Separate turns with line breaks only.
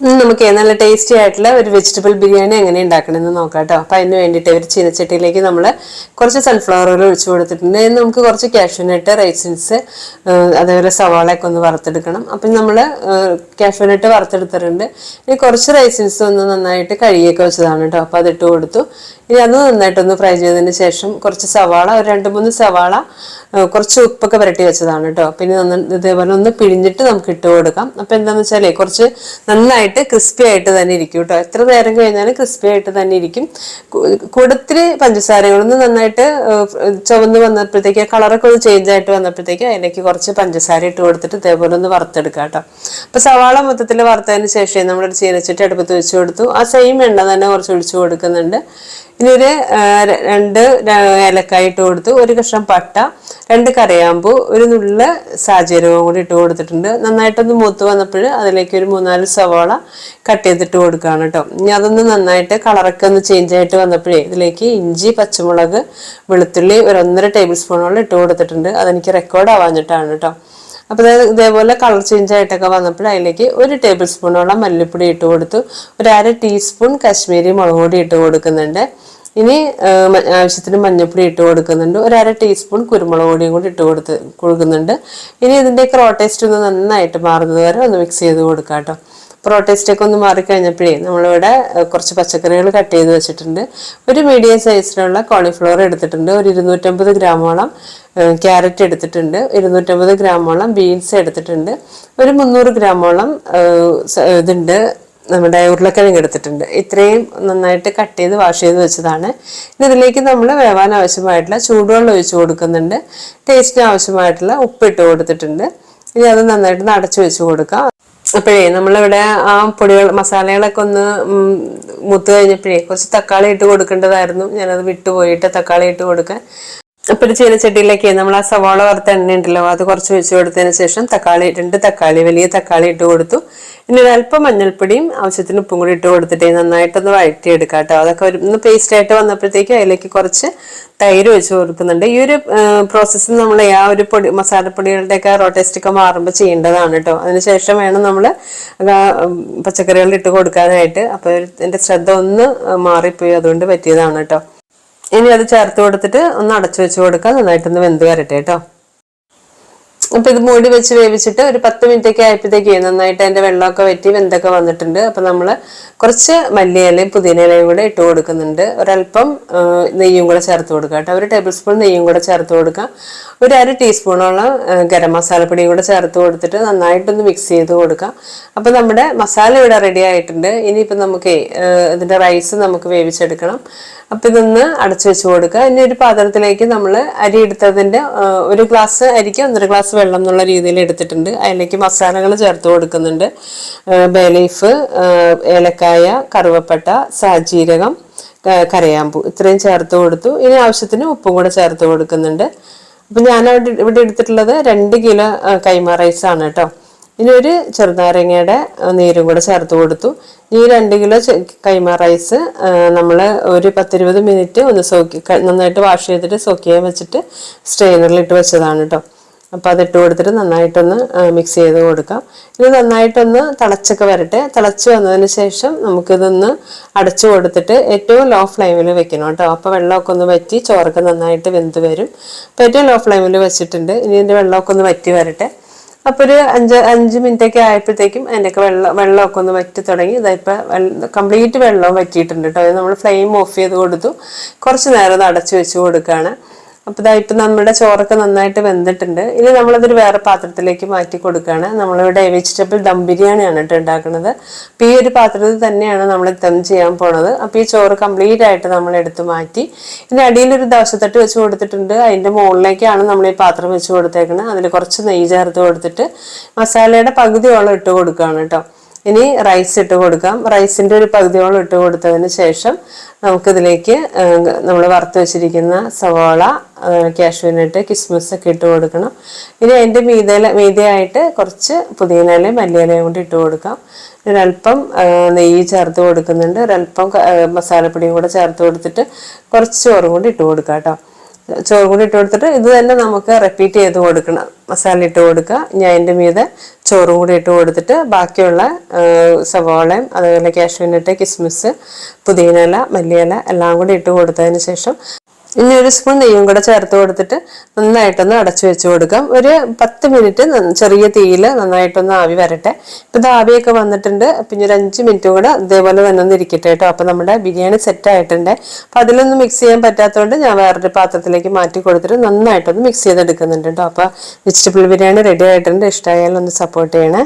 നമുക്ക് നല്ല ടേസ്റ്റി ആയിട്ടുള്ള ഒരു വെജിറ്റബിൾ ബിരിയാണി എങ്ങനെ ഉണ്ടാക്കണമെന്ന് നോക്കാം കേട്ടോ അപ്പം അതിന് വേണ്ടിയിട്ട് ഒരു ചീനച്ചട്ടിയിലേക്ക് നമ്മൾ കുറച്ച് സൺഫ്ലവർ ഓയിൽ ഒഴിച്ച് കൊടുത്തിട്ടുണ്ട്. നമുക്ക് കുറച്ച് കാഷ്യൂനട്ട് റൈസിൻസ് അതേപോലെ സവാളയൊക്കെ ഒന്ന് വറുത്തെടുക്കണം. അപ്പം നമ്മൾ കാഷ്യൂനട്ട് വറുത്തെടുത്തിട്ടുണ്ട്. ഇനി കുറച്ച് റൈസിൻസ് ഒന്ന് നന്നായിട്ട് കഴുകിയൊക്കെ വെച്ചതാണ് കേട്ടോ അപ്പോൾ അതിട്ട് കൊടുത്തു. ഇനി അത് നന്നായിട്ടൊന്ന് ഫ്രൈ ചെയ്തതിന് ശേഷം കുറച്ച് സവാള ഒരു രണ്ട് മൂന്ന് സവാള കുറച്ച് ഉപ്പൊക്കെ പുരട്ടി വെച്ചതാണ് കേട്ടോ പിന്നെ ഇതേപോലെ ഒന്ന് പിഴിഞ്ഞിട്ട് നമുക്ക് ഇട്ട് കൊടുക്കാം. അപ്പം എന്താണെന്ന് വെച്ചാൽ കുറച്ച് നന്നായിട്ട് ക്രിസ്പി ആയിട്ട് തന്നെ ഇരിക്കും കേട്ടോ എത്ര നേരം കഴിഞ്ഞാലും ക്രിസ്പി ആയിട്ട് തന്നെ ഇരിക്കും. കൂടുതൽ പഞ്ചസാരകളൊന്ന് നന്നായിട്ട് ചുവന്ന് വന്നപ്പോഴത്തേക്ക് കളറൊക്കെ ഒന്ന് ചേഞ്ച് ആയിട്ട് വന്നപ്പോഴത്തേക്ക് അതിലേക്ക് കുറച്ച് പഞ്ചസാര ഇട്ട് കൊടുത്തിട്ട് ഇതേപോലെ ഒന്ന് വറുത്തെടുക്കാം കേട്ടോ അപ്പം സവാള മൊത്തത്തിൽ വറുത്തതിന് ശേഷം നമ്മളൊരു ചീനച്ചിട്ട് അടുപ്പത്ത് വെച്ച് കൊടുത്തു. ആ സെയിം എണ്ണ തന്നെ കുറച്ച് ഒഴിച്ചു കൊടുക്കുന്നുണ്ട്. ഇനി ഒരു ആ, ര- രണ്ട് ഏലക്കായ ഇട്ട് കൊടുത്തു ഒരു കഷ്ണം പട്ട രണ്ട് കറിയാമ്പൂ ഒരു നുള്ള സാജീരകവും കൂടി ഇട്ട് കൊടുത്തിട്ടുണ്ട്. നന്നായിട്ടൊന്ന് മൂത്ത് വന്നപ്പോൾ അതിലേക്ക് ഒരു മൂന്നാൽ സവാള കട്ട് ചെയ്തിട്ട് കൊടുക്കുകയാണ് കേട്ടോ. ഇനി അതൊന്ന് നന്നായിട്ട് കളറൊക്കെ ഒന്ന് ചേഞ്ച് ആയിട്ട് വന്നപ്പോഴേ ഇതിലേക്ക് ഇഞ്ചി പച്ചമുളക് വെളുത്തുള്ളി ഒരു ഒന്നര ടേബിൾ സ്പൂണോളം ഇട്ട് കൊടുത്തിട്ടുണ്ട്. അതെനിക്ക് റെക്കോർഡ് ആവാഞ്ഞിട്ടാണ് കേട്ടോ. അപ്പോൾ അതായത് ഇതേപോലെ കളർ ചേഞ്ച് ആയിട്ടൊക്കെ വന്നപ്പോൾ അതിലേക്ക് ഒരു ടേബിൾ സ്പൂണോളം മല്ലിപ്പൊടി ഇട്ട് കൊടുത്തു. ഒരു അര ടീസ്പൂൺ കാശ്മീരി മുളക് പൊടി ഇട്ട് കൊടുക്കുന്നുണ്ട്. ഇനി ആവശ്യത്തിന് മഞ്ഞൾപ്പൊടി ഇട്ട് കൊടുക്കുന്നുണ്ട്. ഒരു അര ടീസ്പൂൺ കുരുമുളക് പൊടിയും കൂടി ഇട്ട് കൊടുത്ത് കൊടുക്കുന്നുണ്ട്. ഇനി ഇതിന്റെ ക്രോട്ടേസ്റ്റ് ഒന്ന് നന്നായിട്ട് മാറുന്നത് വരെ ഒന്ന് മിക്സ് ചെയ്ത് കൊടുക്കാം കേട്ടോ. പ്രോട്ടേസ്റ്റൊക്കെ ഒന്ന് മാറിക്കഴിഞ്ഞപ്പോഴേ നമ്മളിവിടെ കുറച്ച് പച്ചക്കറികൾ കട്ട് ചെയ്ത് വെച്ചിട്ടുണ്ട്. ഒരു മീഡിയം സൈസിലുള്ള കോളിഫ്ലവർ എടുത്തിട്ടുണ്ട്. ഒരു ഇരുന്നൂറ്റമ്പത് ഗ്രാമോളം ക്യാരറ്റ് എടുത്തിട്ടുണ്ട്. ഇരുന്നൂറ്റമ്പത് ഗ്രാമോളം ബീൻസ് എടുത്തിട്ടുണ്ട്. ഒരു മുന്നൂറ് ഗ്രാമോളം ഇതുണ്ട്. നമ്മുടെ ഉരുളക്കിഴങ്ങ് എടുത്തിട്ടുണ്ട്. ഇത്രയും നന്നായിട്ട് കട്ട് ചെയ്ത് വാഷ് ചെയ്ത് വെച്ചതാണ്. ഇനി ഇതിലേക്ക് നമ്മൾ വേവാൻ ആവശ്യമായിട്ടുള്ള ചൂടുവെള്ളം ഒഴിച്ചു കൊടുക്കുന്നുണ്ട്. ടേസ്റ്റിന് ആവശ്യമായിട്ടുള്ള ഉപ്പ് ഇട്ട് കൊടുത്തിട്ടുണ്ട്. ഇനി അത് നന്നായിട്ട് അടച്ചു വെച്ച് കൊടുക്കാം. അപ്പോഴേ നമ്മളിവിടെ ആ പൊടികൾ മസാലകളൊക്കെ ഒന്ന് മൂത്ത് കഴിഞ്ഞപ്പോഴേ കുറച്ച് തക്കാളി ഇട്ട് കൊടുക്കേണ്ടതായിരുന്നു. ഞാനത് വിട്ടുപോയിട്ട് തക്കാളി ഇട്ട് കൊടുക്കാൻ. അപ്പൊ ഒരു ചീനച്ചട്ടിയിലേക്ക് നമ്മൾ ആ സവാള വറുത്ത എണ്ണ ഉണ്ടല്ലോ അത് കുറച്ച് വെച്ച് കൊടുത്തതിന് ശേഷം തക്കാളി രണ്ട് തക്കാളി വലിയ തക്കാളി ഇട്ട് കൊടുത്തു. പിന്നെ അല്പം മഞ്ഞൾപ്പൊടിയും ആവശ്യത്തിന് ഉപ്പും കൂടി ഇട്ട് കൊടുത്തിട്ട് നന്നായിട്ടൊന്ന് വഴറ്റിയെടുക്കാം കേട്ടോ. അതൊക്കെ ഒരു ഒന്ന് പേസ്റ്റ് ആയിട്ട് വന്നപ്പോഴത്തേക്ക് അതിലേക്ക് കുറച്ച് തൈര് വെച്ച് കൊടുക്കുന്നുണ്ട്. ഈ ഒരു പ്രോസസ്സ് നമ്മൾ ആ ഒരു പൊടി മസാലപ്പൊടികളുടെയൊക്കെ റോട്ടേസ്റ്റ് ഒക്കെ മാറുമ്പോൾ ചെയ്യേണ്ടതാണ് കേട്ടോ. അതിനുശേഷം വേണം നമ്മൾ പച്ചക്കറികൾ ഇട്ട് കൊടുക്കാനായിട്ട്. അപ്പോൾ എന്റെ ശ്രദ്ധ ഒന്ന് മാറിപ്പോയി. അതുകൊണ്ട് പറ്റിയതാണ് കേട്ടോ. ഇനി അത് ചേർത്ത് കൊടുത്തിട്ട് ഒന്ന് അടച്ചു വെച്ച് കൊടുക്കുക. നന്നായിട്ടൊന്ന് വെന്ത് വരട്ടെ കേട്ടോ. അപ്പൊ ഇത് മൂടി വെച്ച് വേവിച്ചിട്ട് ഒരു പത്ത് മിനിറ്റ് ഒക്കെ ആയപ്പോഴത്തേക്ക് നന്നായിട്ട് അതിന്റെ വെള്ളമൊക്കെ വറ്റി വെന്തൊക്കെ വന്നിട്ടുണ്ട്. അപ്പൊ നമ്മൾ കുറച്ച് മല്ലിയിലയും പുതിനയിലയും കൂടെ ഇട്ട് കൊടുക്കുന്നുണ്ട്. ഒരല്പം നെയ്യും കൂടെ ചേർത്ത് കൊടുക്കുക കേട്ടോ. ഒരു ടേബിൾ സ്പൂൺ നെയ്യും കൂടെ ചേർത്ത് കൊടുക്കാം. ഒരു അര ടീസ്പൂണോളം ഗരം മസാലപ്പൊടിയും കൂടെ ചേർത്ത് കൊടുത്തിട്ട് നന്നായിട്ടൊന്ന് മിക്സ് ചെയ്ത് കൊടുക്കാം. അപ്പൊ നമ്മുടെ മസാല ഇവിടെ റെഡി ആയിട്ടുണ്ട്. ഇനിയിപ്പോൾ നമുക്ക് ഇതിന്റെ റൈസ് നമുക്ക് വേവിച്ചെടുക്കണം. അപ്പൊ ഇതൊന്ന് അടച്ചു വെച്ച് കൊടുക്കുക. ഇനി ഒരു പാത്രത്തിലേക്ക് നമ്മൾ അരി എടുത്തതിന്റെ ഒരു ഗ്ലാസ് അരിക്ക് ഒന്നര ഗ്ലാസ് വെള്ളം എന്നുള്ള രീതിയിൽ എടുത്തിട്ടുണ്ട്. അതിലേക്ക് മസാലകൾ ചേർത്ത് കൊടുക്കുന്നുണ്ട്. ബേലീഫ് ഏലക്കായ കറുവപ്പട്ട സാജീരകം കരയാമ്പൂ ഇത്രയും ചേർത്ത് കൊടുത്തു. ഇനി ആവശ്യത്തിന് ഉപ്പും കൂടെ ചേർത്ത് കൊടുക്കുന്നുണ്ട്. അപ്പം ഞാൻ അവിടെ ഇവിടെ എടുത്തിട്ടുള്ളത് രണ്ട് കിലോ കൈമ റൈസ് ആണ് കേട്ടോ. ഇനി ഒരു ചെറുനാരങ്ങയുടെ നീരും കൂടെ ചേർത്ത് കൊടുത്തു. ഈ രണ്ട് കിലോ കൈമ റൈസ് നമ്മൾ ഒരു പത്തിരുപത് മിനിറ്റ് ഒന്ന് സോക്കി നന്നായിട്ട് വാഷ് ചെയ്തിട്ട് സോക്കിയാൻ വെച്ചിട്ട് സ്ട്രെയിനറിൽ ഇട്ട് വെച്ചതാണ് കേട്ടോ. അപ്പോൾ അതിട്ട് കൊടുത്തിട്ട് നന്നായിട്ടൊന്ന് മിക്സ് ചെയ്ത് കൊടുക്കാം. ഇത് നന്നായിട്ടൊന്ന് തിളച്ചൊക്കെ വരട്ടെ. തിളച്ച് വന്നതിന് ശേഷം നമുക്കിതൊന്ന് അടച്ചു കൊടുത്തിട്ട് ഏറ്റവും ലോ ഫ്ലെയിമിൽ വെക്കണം കേട്ടോ. അപ്പോൾ വെള്ളമൊക്കെ ഒന്ന് വറ്റി ചോറൊക്കെ നന്നായിട്ട് വെന്ത് വരും. അപ്പോൾ ഏറ്റവും ലോ ഫ്ലെയിമിൽ വെച്ചിട്ടുണ്ട്. ഇനി ഇതിന്റെ വെള്ളമൊക്കെ ഒന്ന് വറ്റി വരട്ടെ. അപ്പോൾ ഒരു അഞ്ച് അഞ്ച് മിനിറ്റൊക്കെ ആയപ്പോഴത്തേക്കും അതിന്റെയൊക്കെ വെള്ളം വെള്ളമൊക്കെ ഒന്ന് വറ്റി തുടങ്ങി. ഇതായിപ്പോൾ കംപ്ലീറ്റ് വെള്ളം വറ്റിയിട്ടുണ്ട് കേട്ടോ. നമ്മൾ ഫ്ലെയിം ഓഫ് ചെയ്ത് കൊടുത്തു. കുറച്ച് നേരം അത് അടച്ചു വെച്ച് കൊടുക്കുകയാണ്. അപ്പോൾ ഇതായിട്ട് നമ്മുടെ ചോറൊക്കെ നന്നായിട്ട് വെന്തിട്ടുണ്ട്. ഇനി നമ്മളതൊരു വേറെ പാത്രത്തിലേക്ക് മാറ്റി കൊടുക്കുകയാണ്. നമ്മളിവിടെ വെജിറ്റബിൾ ദം ബിരിയാണിയാണ് കേട്ടോ ഉണ്ടാക്കുന്നത്. അപ്പോൾ ഈ ഒരു പാത്രത്തിൽ തന്നെയാണ് നമ്മൾ ദം ചെയ്യാൻ പോണത്. അപ്പോൾ ഈ ചോറ് കംപ്ലീറ്റ് ആയിട്ട് നമ്മൾ എടുത്ത് മാറ്റി. ഇനി അടിയിലൊരു ദോശത്തട്ട് വെച്ച് കൊടുത്തിട്ടുണ്ട്. അതിന്റെ മുകളിലേക്കാണ് നമ്മൾ ഈ പാത്രം വെച്ച് കൊടുത്തേക്കുന്നത് അതിൽ കുറച്ച് നെയ്യ് ചേർത്ത് കൊടുത്തിട്ട് മസാലയുടെ പകുതിയോളം ഇട്ട് കൊടുക്കുകയാണ് കേട്ടോ. ഇനി റൈസ് ഇട്ട് കൊടുക്കാം. റൈസിന്റെ ഒരു പകുതിയോളം ഇട്ട് കൊടുത്തതിന് ശേഷം നമുക്കിതിലേക്ക് നമ്മൾ വറുത്ത് വെച്ചിരിക്കുന്ന സവാള കാഷ്യൂനട്ട് കിസ്മിസ് ഒക്കെ ഇട്ട് കൊടുക്കണം. ഇനി അതിന്റെ മീതയില മീതയായിട്ട് കുറച്ച് പുതിയനയിലയും മല്ലിയിലയും കൂടി ഇട്ട് കൊടുക്കാം. ഒരല്പം നെയ്യ് ചേർത്ത് കൊടുക്കുന്നുണ്ട്. ഒരല്പം മസാലപ്പൊടിയും കൂടെ ചേർത്ത് കൊടുത്തിട്ട് കുറച്ച് ചോറും കൂടി ഇട്ട് കൊടുക്കാം കേട്ടോ. ചോറ് കൂടി ഇട്ട് കൊടുത്തിട്ട് ഇത് തന്നെ നമുക്ക് റിപ്പീറ്റ് ചെയ്ത് കൊടുക്കണം. മസാല ഇട്ട് കൊടുക്കുക. ഞാൻ അതിന്റെ മീതെ ചോറും കൂടി ഇട്ട് കൊടുത്തിട്ട് ബാക്കിയുള്ള സവാളയും അതുപോലെ കാഷ്യൂനട്ട് കിസ്മിസ് പുതിനയില മല്ലിയില എല്ലാം കൂടി ഇട്ട് കൊടുത്തതിന് ശേഷം ഇനി ഒരു സ്പൂൺ നെയ്യും കൂടെ ചേർത്ത് കൊടുത്തിട്ട് നന്നായിട്ടൊന്ന് അടച്ചു വെച്ച് കൊടുക്കാം. ഒരു പത്ത് മിനിറ്റ് ചെറിയ തീയിൽ നന്നായിട്ടൊന്ന് ആവി വരട്ടെ. ഇപ്പം ആവിയൊക്കെ വന്നിട്ടുണ്ട്. പിന്നെ ഒരു അഞ്ച് മിനിറ്റും കൂടെ ഇതേപോലെ തന്നെ ഒന്ന് ഇരിക്കട്ടെ കേട്ടോ. അപ്പം നമ്മുടെ ബിരിയാണി സെറ്റ് ആയിട്ടുണ്ട്. അപ്പം അതിലൊന്നും മിക്സ് ചെയ്യാൻ പറ്റാത്തതുകൊണ്ട് ഞാൻ വേറൊരു പാത്രത്തിലേക്ക് മാറ്റി കൊടുത്തിട്ട് നന്നായിട്ടൊന്ന് മിക്സ് ചെയ്തെടുക്കുന്നുണ്ട് കേട്ടോ. അപ്പോൾ വെജിറ്റബിൾ ബിരിയാണി റെഡി ആയിട്ടുണ്ട്. ഇഷ്ടമായാലും ഒന്ന് സപ്പോർട്ട് ചെയ്യണേ.